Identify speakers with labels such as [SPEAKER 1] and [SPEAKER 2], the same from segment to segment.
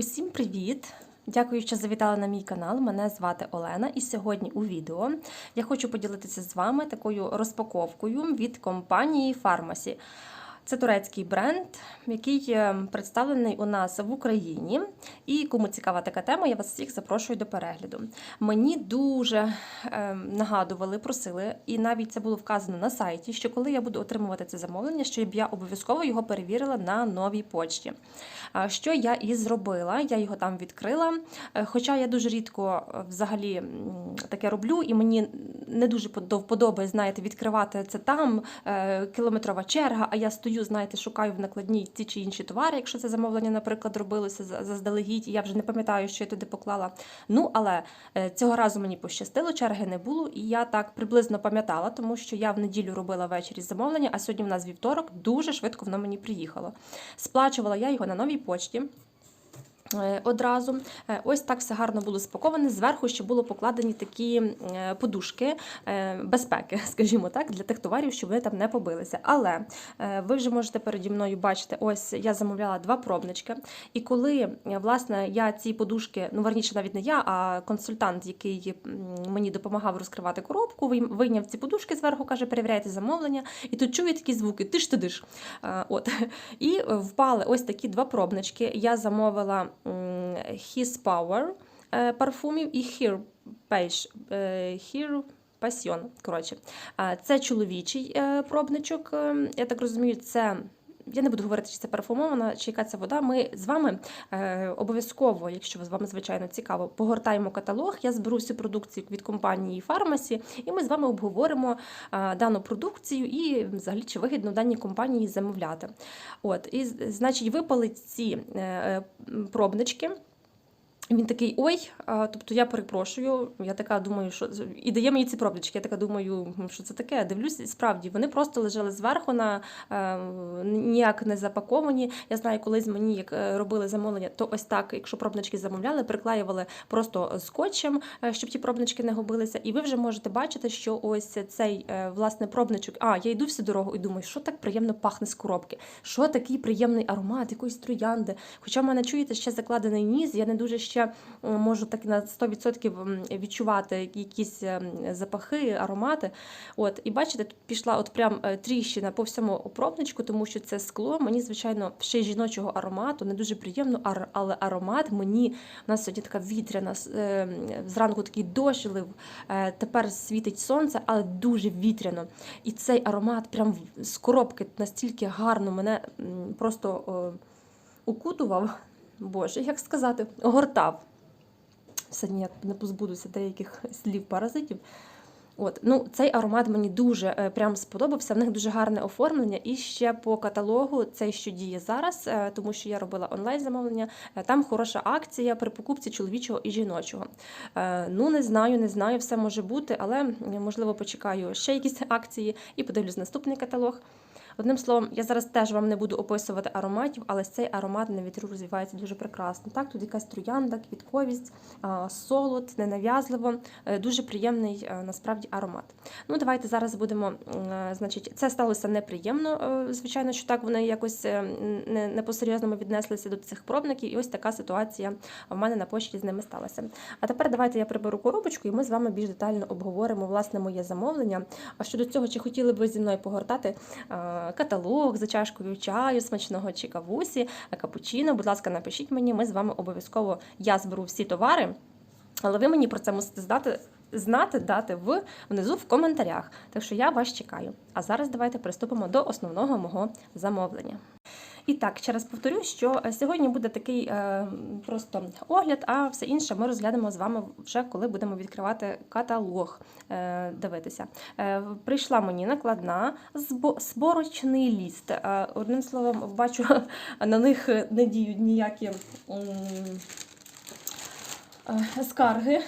[SPEAKER 1] Усім привіт! Дякую, що завітали на мій канал. Мене звати Олена, і сьогодні у відео я хочу поділитися з вами такою розпаковкою від компанії Pharmacy. Це турецький бренд, який е, представлений у нас в Україні. І кому цікава така тема, я вас всіх запрошую до перегляду. Мені дуже е, нагадували, просили, і навіть це було вказано на сайті, що коли я буду отримувати це замовлення, щоб я обов'язково його перевірила на новій почті. А Що я і зробила? Я його там відкрила. Е, Хоча я дуже рідко е, взагалі таке роблю, і мені не дуже до знаєте, відкривати це там, е, кілометрова черга, а я стою, знаєте, шукаю в накладній ті чи інші товари, якщо це замовлення, наприклад, робилося за- заздалегідь, я вже не пам'ятаю, що я туди поклала. Ну, але е, цього разу мені пощастило, черги не було, і я так приблизно пам'ятала, тому що я в неділю робила ввечері замовлення, а сьогодні в нас вівторок, дуже швидко воно мені приїхало. Сплачувала я його на новій почті. Е, Одразу Е, ось так все гарно було спаковане. Зверху ще було покладені такі е, подушки безпеки, скажімо так, для тих товарів, щоб вони там не побилися. Але ви вже можете переді мною бачити, ось я замовляла два пробнички. І коли власне я ці подушки, ну верніше, навіть не я, а консультант, який мені допомагав розкривати коробку, вийняв ці подушки зверху, каже, перевіряйте замовлення. І тут чую такі звуки: ти ж ти диш. От і впали ось такі два пробнички. Я замовила His Power е, парфумів і Here Page, е, Here Passion. Коротше, це чоловічий е, пробничок. е, Я так розумію, це. Я не буду говорити, чи це парфумована, чи яка це вода. Ми з вами е, обов'язково, якщо з вами звичайно цікаво, погортаємо каталог. Я зберу всю продукцію від компанії Фармасі, і ми з вами обговоримо е, дану продукцію і взагалі чи вигідно даній компанії замовляти. От, і значить, випали ці е, е, пробнички. Він такий ой, тобто я перепрошую. Я така думаю, що і дає мені ці пробнички. Я така думаю, що це таке. Дивлюсь, справді вони просто лежали зверху на ніяк не запаковані. Я знаю, колись мені як е, робили замовлення, то ось так, якщо пробнички замовляли, приклеювали просто скотчем, е, щоб ті пробнички не губилися. І ви вже можете бачити, що ось цей е, власне пробничок. А я йду всю дорогу і думаю, що так приємно пахне з коробки, що такий приємний аромат, якоїсь троянди. Хоча в мене чуєте ще закладений ніс, я не дуже ще м, можу так на 100% відчувати якісь ем, запахи, аромати. От, і бачите, тут пішла от прям е, тріщина по всьому пробничку, тому що це скло. Мені, звичайно, ще й жіночого аромату, не дуже приємно, але аромат мені у нас сьогодні така вітряна, е, зранку такий дощ лив, е, тепер світить сонце, але дуже вітряно. І цей аромат прям з коробки настільки гарно мене просто е, укутував. Боже, як сказати, огортав. Все ніяк не позбудуся деяких слів паразитів. От, ну, цей аромат мені дуже е, прям сподобався. В них дуже гарне оформлення. І ще по каталогу цей, що діє зараз, е, тому що я робила онлайн замовлення. е, Там хороша акція при покупці чоловічого і жіночого. Е, Ну, не знаю, не знаю, все може бути, але можливо почекаю ще якісь акції і подивлюсь наступний каталог. Одним словом, я зараз теж вам не буду описувати ароматів, але цей аромат на вітру розвивається дуже прекрасно. Так, тут якась троянда, квітковість, солод, ненав'язливо, е, дуже приємний е, насправді аромат. Ну, давайте зараз будемо. е, Значить, це сталося неприємно. Звичайно, що так вони якось не, по-серйозному віднеслися до цих пробників, і ось така ситуація в мене на почті з ними сталася. А тепер давайте я приберу коробочку, і ми з вами більш детально обговоримо власне моє замовлення. А щодо цього, чи хотіли б ви зі мною погортати каталог за чашкою чаю, смачного чи кавусі, е, капучино, будь ласка, напишіть мені, ми з вами обов'язково я зберу всі товари. Але ви мені про це мусите здати, знати, дати в, внизу в коментарях. Так що я вас чекаю. А зараз давайте приступимо до основного мого замовлення. І так, ще раз повторю, що е, сьогодні буде такий е, просто огляд, а все інше ми розглянемо з вами вже коли будемо відкривати каталог, е, дивитися. Е, прийшла мені накладна збо- зборочний ліст. Е, одним словом, бачу, на них не діють ніякі. е, Скарги.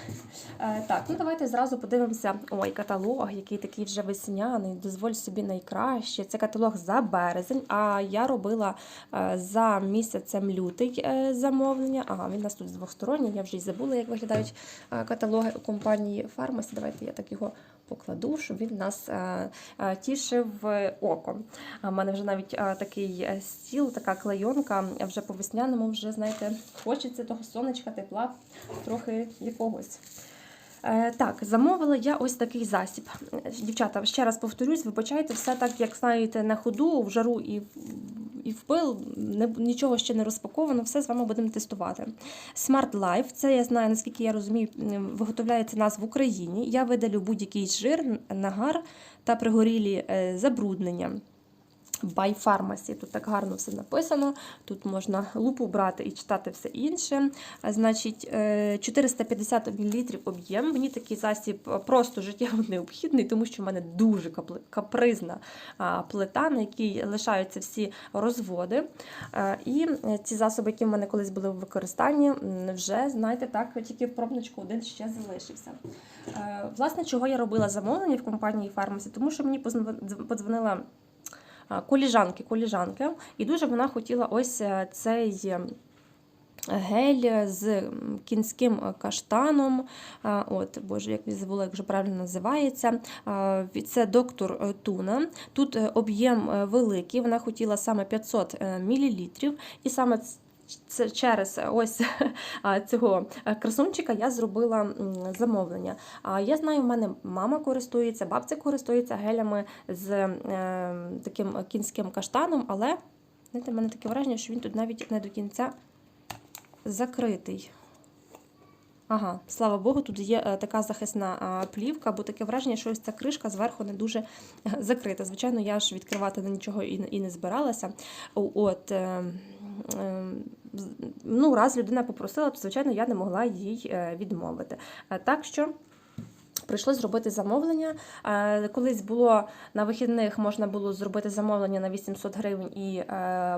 [SPEAKER 1] Е, Так, ну давайте зразу подивимося. Ой, каталог, який такий вже весняний. Дозволь собі найкраще. Це каталог за березень. А я робила е, за місяцем лютий е, замовлення. Ага, він у нас тут з двосторонній. Я вже й забула, як виглядають е, каталоги у компанії Фармасі. Давайте я так його покладу, щоб він нас е, е, тішив око. В мене вже навіть е, такий стіл, така клейонка, вже по весняному вже, знаєте, хочеться того сонечка, тепла, трохи якогось. Так, замовила я ось такий засіб. Дівчата, ще раз повторюсь, вибачайте, все так, як знаєте, на ходу, в жару і і впил, не, нічого ще не розпаковано, все з вами будемо тестувати. Smart Life, це я знаю, наскільки я розумію, виготовляється нас в Україні. Я видалю будь-який жир, нагар та пригорілі е, забруднення. By Pharmacy. Тут так гарно все написано. Тут можна лупу брати і читати все інше. Значить, е, 450 мл об'єм. Мені такий засіб е, просто життєво необхідний, тому що в мене дуже капризна плита, на якій лишаються всі розводи. Е, І е, ці засоби, які в мене колись були в використанні, вже, знаєте, так, тільки пробничку один ще залишився. Е, Власне, чого я робила замовлення в компанії Pharmacy? Тому що мені подзвонила коліжанки, коліжанки, і дуже вона хотіла ось е, цей е, гель з кінським е, каштаном. От, боже, як він забула, як вже правильно називається. Це доктор е, Туна. Тут е, об'єм е, великий, вона хотіла саме 500 мл, і саме це через ось цього е, красунчика я зробила замовлення. Я знаю, в мене мама користується, бабця користується гелями з е, таким кінським каштаном, але знаєте, в мене таке враження, що він тут навіть не до кінця закритий. Ага, слава Богу, тут є е, така захисна плівка, бо таке враження, що ось ця кришка зверху не дуже закрита. Звичайно, я ж відкривати на нічого і, не- збиралася. От, ну, раз людина попросила, то звичайно я не могла їй е, відмовити. Е, Так що. Прийшлось зробити замовлення. Е, Колись було на вихідних можна було зробити замовлення на 800 гривень і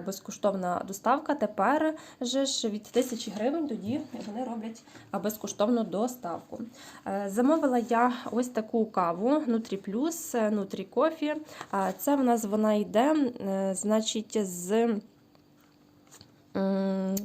[SPEAKER 1] безкоштовна доставка. Тепер же ж від 1000 гривень тоді вони роблять безкоштовну доставку. Замовила я ось таку каву е, Nutri Coffee. Е, Це в нас вона йде, значить, з. 嗯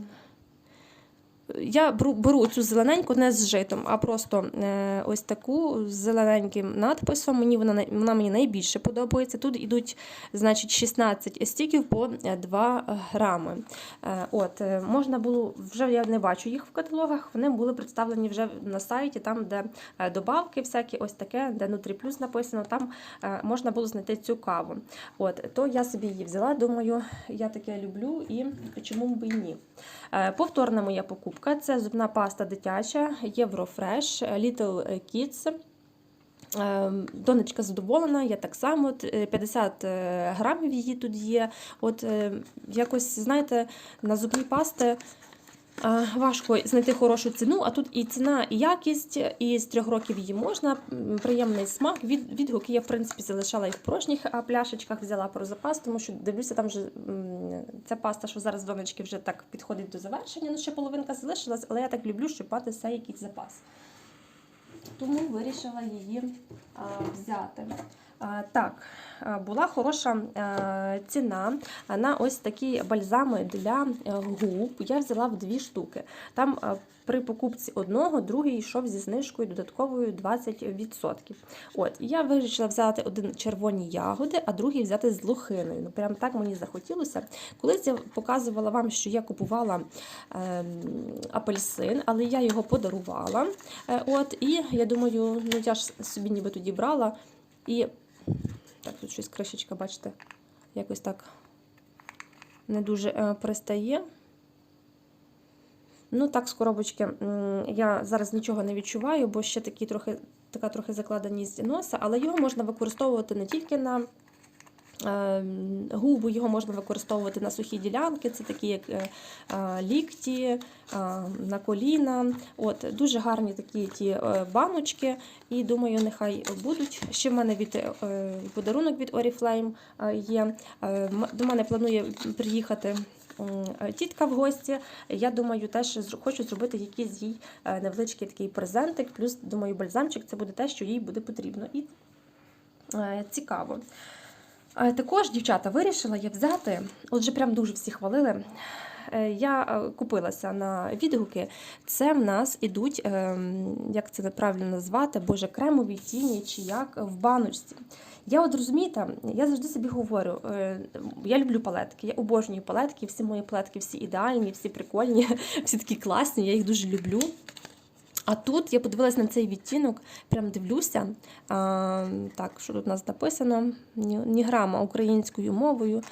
[SPEAKER 1] я беру, цю зелененьку не з житом, а просто е, ось таку з зелененьким надписом. Мені вона, вона мені найбільше подобається. Тут ідуть значить, 16 стіків по е, 2 грами. Е, от, е, можна було, вже я не бачу їх в каталогах, вони були представлені вже на сайті, там, де е, добавки всякі, ось таке, де Nutri Plus написано, там е, можна було знайти цю каву. От, то я собі її взяла, думаю, я таке люблю і чому б і ні. Е, Повторна моя покупка це зубна паста дитяча Єврофреш Little Kids. Е, Донечка задоволена, я так само. е, 50 е, грамів її тут є. От е, якось, знаєте, на зубні пасти. Важко знайти хорошу ціну, а тут і ціна, і якість, і з трьох років її можна. Приємний смак. Від, відгуки я, в принципі, залишала і в порожніх пляшечках, взяла про запас, тому що дивлюся, там вже ця паста, що зараз донечки вже так підходить до завершення. Ну, ще половинка залишилась, але я так люблю, щоб мати все якийсь запас. Тому вирішила її а, взяти. Так, була хороша ціна на ось такі бальзами для е, губ. Я взяла в дві штуки. Там при покупці одного, другий йшов зі знижкою додатковою 20%. От, я вирішила взяти один червоні ягоди, а другий взяти з лохиною. Ну, прям так мені захотілося. Колись я показувала вам, що я купувала ем, апельсин, але я його подарувала. Е, От, і я думаю, ну я ж собі ніби тоді брала. І так, тут щось кришечка, бачите, якось так не дуже е, пристає. Ну, так, з коробочки я зараз нічого не відчуваю, бо ще такі трохи, така трохи закладеність носа, але його можна використовувати не тільки на е, губи, його можна використовувати на сухі ділянки, це такі як е, е, лікті, е, на коліна. От, дуже гарні такі ті баночки, і думаю, нехай будуть. Ще в мене від подарунок від Oriflame є. До мене планує приїхати. Тітка в гості, я думаю, теж хочу зробити якийсь їй невеличкий такий презентик. Плюс, думаю, бальзамчик це буде те, що їй буде потрібно. І цікаво. Е, Також, дівчата, вирішила я взяти, отже, прям дуже всі хвалили. е, я е, купилася на відгуки. Це в нас ідуть, як це правильно назвати, боже, кремові тіні чи як в баночці. Я от розумієте, я завжди собі говорю, я люблю палетки, я обожнюю палетки, всі мої палетки всі ідеальні, всі прикольні, всі такі класні, я їх дуже люблю. А тут я подивилася на цей відтінок, прям дивлюся. А, так, що тут у нас написано? Ні, грама українською мовою.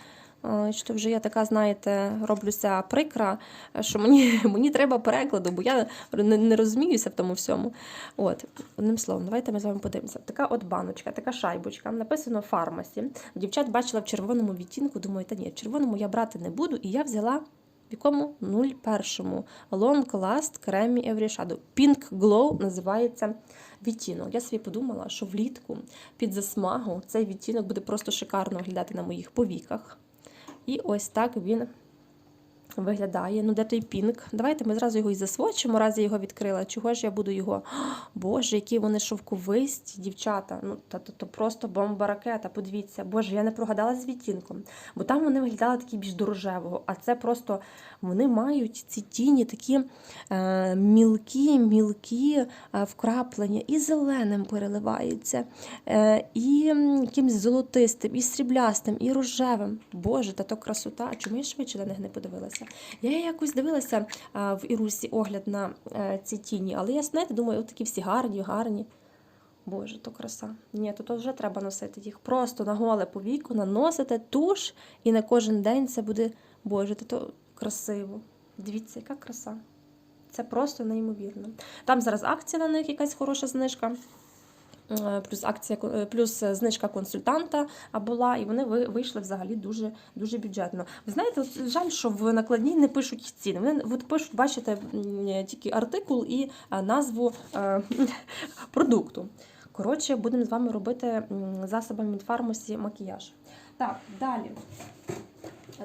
[SPEAKER 1] Що вже я така, знаєте, роблюся прикра, що мені, мені треба перекладу, бо я не, не розуміюся в тому всьому. От, одним словом, давайте ми з вами подивимося. Така от баночка, така шайбочка, написано фармасі. Дівчат бачила в червоному відтінку, думаю, та ні, червоному я брати не буду, і я взяла. В якому 01 Long Last Creamy Every Shadow. Pink Glow називається відтінок. Я собі подумала, що влітку під засмагу цей відтінок буде просто шикарно виглядати на моїх повіках. І ось так він виглядає. Ну, де той пінк? Давайте ми зразу його і засвочимо, раз я його відкрила. Чого ж я буду його? Боже, які вони шовковисті, дівчата. Ну, та то, то просто бомба ракета. Подивіться, Боже, я не прогадала з відтінком. Бо там вони виглядали такі більш дорожевого, а це просто вони мають ці тіні такі е, мілкі, мілкі е, вкраплення, і зеленим переливаються, е, і якимсь золотистим, і сріблястим, і рожевим. Боже, та то красота. Чому я швидше на них не подивилася? Я якось дивилася в Ірусі огляд на е, ці тіні, але я знаєте, думаю, от такі всі гарні, гарні. Боже, то краса. Ні, то, то вже треба носити їх. Просто на голе повіку наносите туш, і на кожен день це буде, Боже, то, то красиво. Дивіться, яка краса. Це просто неймовірно. Там зараз акція на них, якась хороша знижка. Е, Плюс акція, е, плюс знижка консультанта була, і вони ви- вийшли взагалі дуже дуже бюджетно. Ви знаєте, жаль, що в накладній не пишуть ціни. Вони от пишуть, бачите, тільки артикул і е, назву е, продукту. Коротше, будемо з вами робити засобами від фармасі макіяж. Так, далі.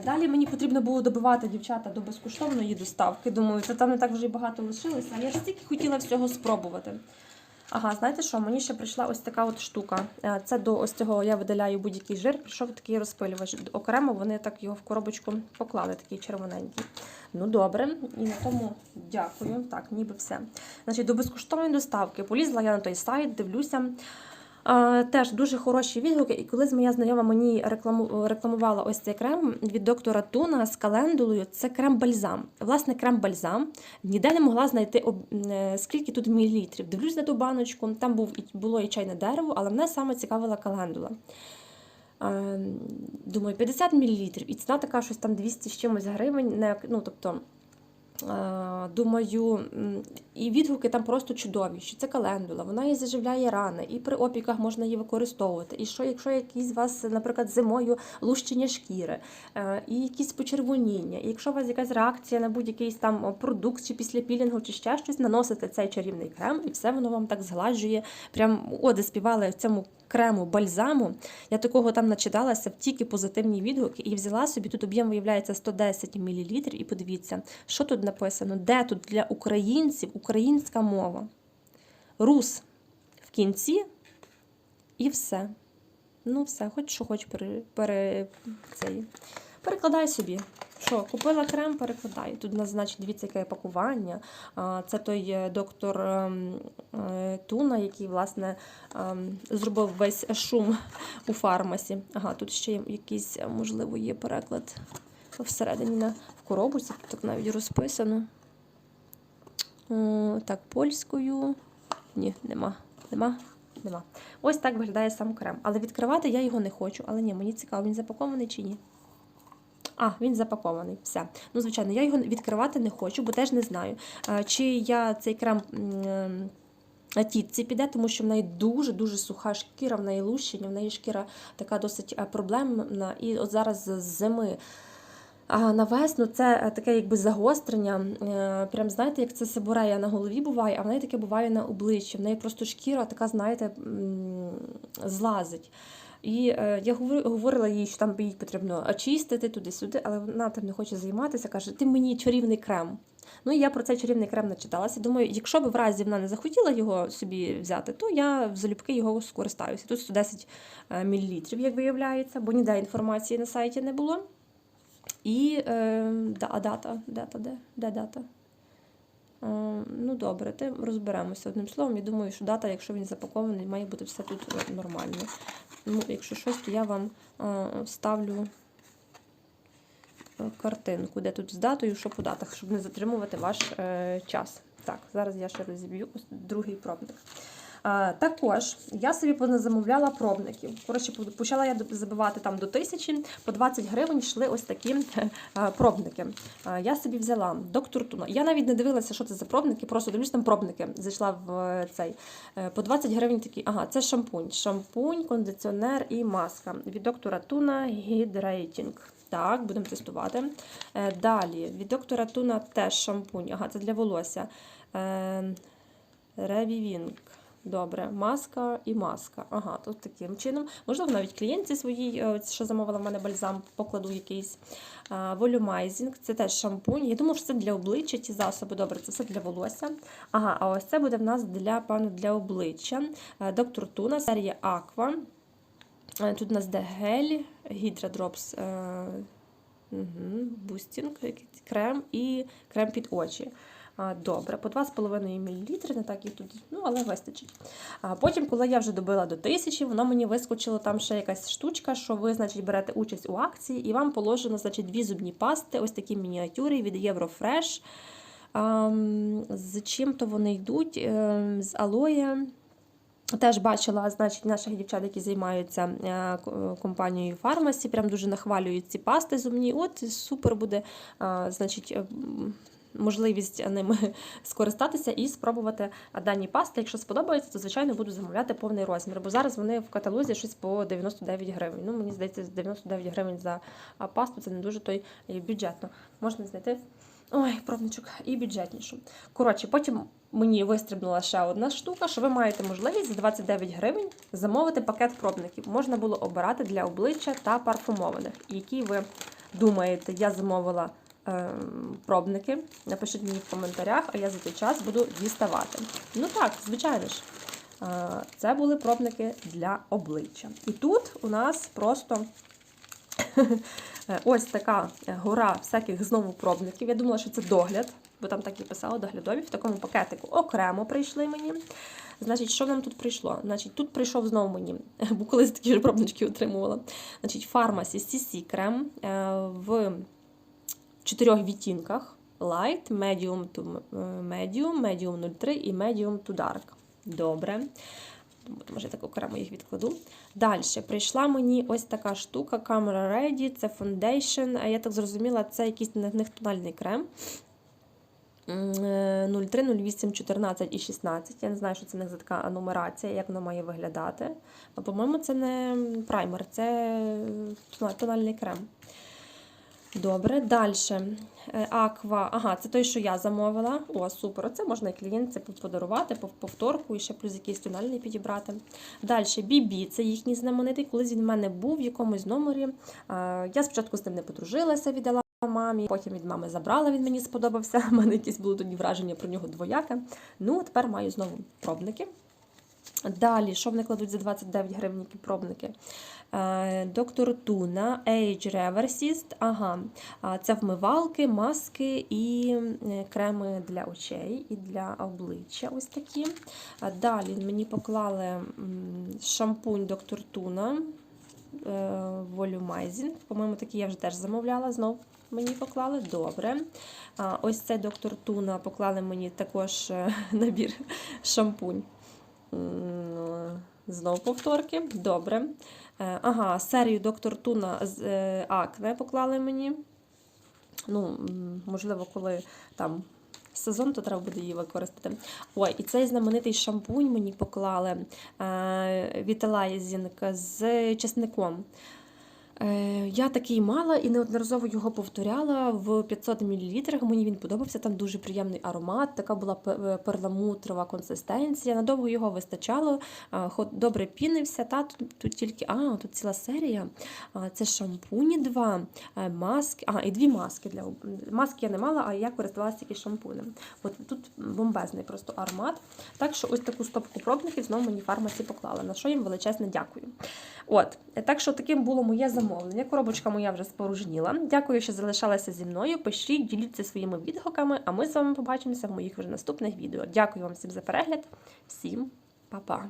[SPEAKER 1] Далі мені потрібно було добивати дівчата до безкоштовної доставки. Думаю, це там не так вже й багато лишилося. А я ж стільки хотіла всього спробувати. Ага, знаєте що? Мені ще прийшла ось така от штука. Е, Це до ось цього я видаляю будь-який жир. Прийшов такий розпилювач. Окремо вони так його в коробочку поклали, такий червоненький. Ну добре, і на тому дякую. Так, ніби все. Значить, до безкоштовної доставки полізла я на той сайт, дивлюся. Теж дуже хороші відгуки. І колись моя знайома мені рекламувала ось цей крем від доктора Туна з календулою. Це крем-бальзам. Власне, крем-бальзам. Ніде не могла знайти е, скільки тут мілілітрів. Дивлюсь на ту баночку. Там був було і чайне дерево, але мене саме цікавила календула. Думаю, 50 мл. І ціна така щось там 200 з чимось гривень. Ну, тобто, думаю, і відгуки там просто чудові, що це календула, вона і заживляє рани, і при опіках можна її використовувати. І що, якщо якісь у вас, наприклад, зимою лущення шкіри, е, і якісь почервоніння, і якщо у вас якась реакція на будь-якийсь там продукт, чи після пілінгу, чи ще щось, наносите цей чарівний крем, і все воно вам так згладжує. Прям оди співали в цьому крему бальзаму. Я такого там начиталася в тільки позитивні відгуки і взяла собі. Тут об'єм виявляється 110 мл. І подивіться, що тут написано, де тут для українців українська мова. Рус в кінці і все. Ну, все, хоч що хоч пере, пере, цей. перекладай собі. Що, купила крем, перекладай. Тут у нас, значить, дивіться, яке пакування. Це той е, доктор ем, е, Туна, який, власне, ем, зробив весь шум у фармасі. Ага, тут ще якийсь, е, можливо, є переклад всередині на в коробочці, тут навіть розписано. О, так, польською. Ні, нема. Нема. Нема. Ось так виглядає сам крем. Але відкривати я його не хочу. Але ні, мені цікаво, він запакований чи ні. А, він запакований. Все. Ну, звичайно, я його відкривати не хочу, бо теж не знаю, чи я цей крем. тітці піде, тому що в неї дуже-дуже суха шкіра, в неї лущення, в неї шкіра така досить е, проблемна. І от зараз з зими а на весну це е, таке якби загострення. е, Прям знаєте, як це сибурея на голові буває, а в неї таке буває на обличчі. В неї просто шкіра така, знаєте, злазить. І е, я говорила їй, що там їй потрібно очистити туди-сюди, але вона там не хоче займатися. Каже, ти мені чарівний крем. Ну і я про цей чарівний крем начиталася. Думаю, якщо б в разі вона не захотіла його собі взяти, то я залюбки його скористаюся. Тут 110 мл, як виявляється, бо ніде інформації на сайті не було. І е, да, а дата, дата, де? Де дата? Е, ну, добре, ти розберемося одним словом. Я думаю, що дата, якщо він запакований, має бути все тут е, нормально. Ну, якщо щось, то я вам е, ставлю е, картинку, де тут з датою, що по датах, щоб не затримувати ваш е, час. Так, зараз я ще розіб'ю другий пробник. Також я собі замовляла пробників. Коротше, почала я забивати там до тисячі, по 20 гривень йшли ось такі пробники. Я собі взяла доктор Туна. Я навіть не дивилася, що це за пробники, просто дивлюсь там пробники. Зайшла в е, цей. Е, По 20 гривень такі. Ага, це шампунь. Шампунь, кондиціонер і маска. Від доктора Туна Hydrating. Так, будемо тестувати. Е, Далі, від доктора Туна теж шампунь. Ага, це для волосся. Е, Ревівінг. Добре, маска і маска. Ага, тут таким чином. Можливо, навіть клієнтці своїй, е, що замовила в мене бальзам, покладу якийсь. Волюмайзінг, це теж шампунь. Я думаю, що це для обличчя ті засоби. Добре, це все для волосся. Ага, а ось це буде в нас для пану для обличчя. Е, Доктор Туна, серія Аква. Е, Тут у нас де гель, гідрадропс, угу, бустінг, крем і крем під очі. Добре, по 2,5 мл, не так їх тут, ну, але вистачить. Потім, коли я вже добила до 1000, воно мені вискочило там ще якась штучка, що ви, значить, берете участь у акції, і вам положено, значить, дві зубні пасти, ось такі мініатюри від Єврофреш. З чим-то вони йдуть, ем, з алоє. Теж бачила, значить, наших дівчат, які займаються е, компанією Фармасі, прям дуже нахвалюють ці пасти зубні. От супер буде, значить, е, можливість ними скористатися і спробувати дані пасти. Якщо сподобається, то звичайно буду замовляти повний розмір. Бо зараз вони в каталозі щось по 99 гривень. Ну, мені здається, 99 гривень за пасту це не дуже той бюджетно. Можна знайти. Ой, пробничок, і бюджетнішу. Коротше, потім мені вистрибнула ще одна штука, що ви маєте можливість за 29 гривень замовити пакет пробників. Можна було обирати для обличчя та парфумованих. Які ви думаєте, я замовила е, пробники? Напишіть мені в коментарях, а я за той час буду діставати. Ну так, звичайно ж. Е, це були пробники для обличчя. І тут у нас просто. Ось така гора всяких знову пробників. Я думала, що це догляд, бо там так і писало доглядові. В такому пакетику окремо прийшли мені. Значить, що нам тут прийшло? Значить, Тут прийшов знову мені, бо колись такі ж пробнички отримувала. Значить, Pharmacy CC крем в чотирьох відтінках: Light, Medium to Medium, Medium 03 і Medium to Dark. Добре. Може, так окремо їх відкладу. Далі прийшла мені ось така штука Camera Ready, це Foundation. Я так зрозуміла, це якийсь на них тональний крем. 03, 08, 14 і 16. Я не знаю, що це не за така нумерація, як воно має виглядати. По-моєму, це не праймер, це тональний крем. Добре, далі. Аква. Ага, це той, що я замовила. О, супер. Оце можна і клієнтці подарувати, повторку і ще плюс якийсь тональний підібрати. Далі Бібі, це їхній знаменитий. Колись він в мене був в якомусь номері. Я спочатку з ним не подружилася, віддала мамі, потім від мами забрала, він мені сподобався. У мене якісь були тоді враження про нього двояке. Ну, тепер маю знову пробники. Далі, що вони кладуть за 29 гривень які пробники? Доктор Туна, Age Reversist, ага, це вмивалки, маски і е, креми для очей і для обличчя. ось такі. Далі мені поклали шампунь Доктор Туна Volumizing. По-моєму, такий я вже теж замовляла. Знов мені поклали. Добре. Ось цей доктор Туна поклали мені також е, набір шампунь. Знов повторки. Добре. Е, ага, серію доктор Туна з е, Акне поклали мені. Ну, Можливо, коли там сезон, то треба буде її використати. Ой, і цей знаменитий шампунь мені поклали Vitalizing з чесником. Е, я такий мала і неодноразово його повторяла в 500 мл. Мені він подобався, там дуже приємний аромат, така була е, перламутрова консистенція. Надовго його вистачало, добре пінився. Та Тут тут тільки а, тут ціла серія. Це шампуні два, е, маски, а, і дві маски. для Маски я не мала, а я користувалася тільки шампунем. От Тут бомбезний просто аромат. Так що ось таку стопку пробників знову мені фармасі поклали, на що їм величезне дякую. От, Так що таким було моє замовлення замовлення. Коробочка моя вже спорожніла. Дякую, що залишалися зі мною. Пишіть, діліться своїми відгуками, а ми з вами побачимося в моїх вже наступних відео. Дякую вам всім за перегляд. Всім па-па!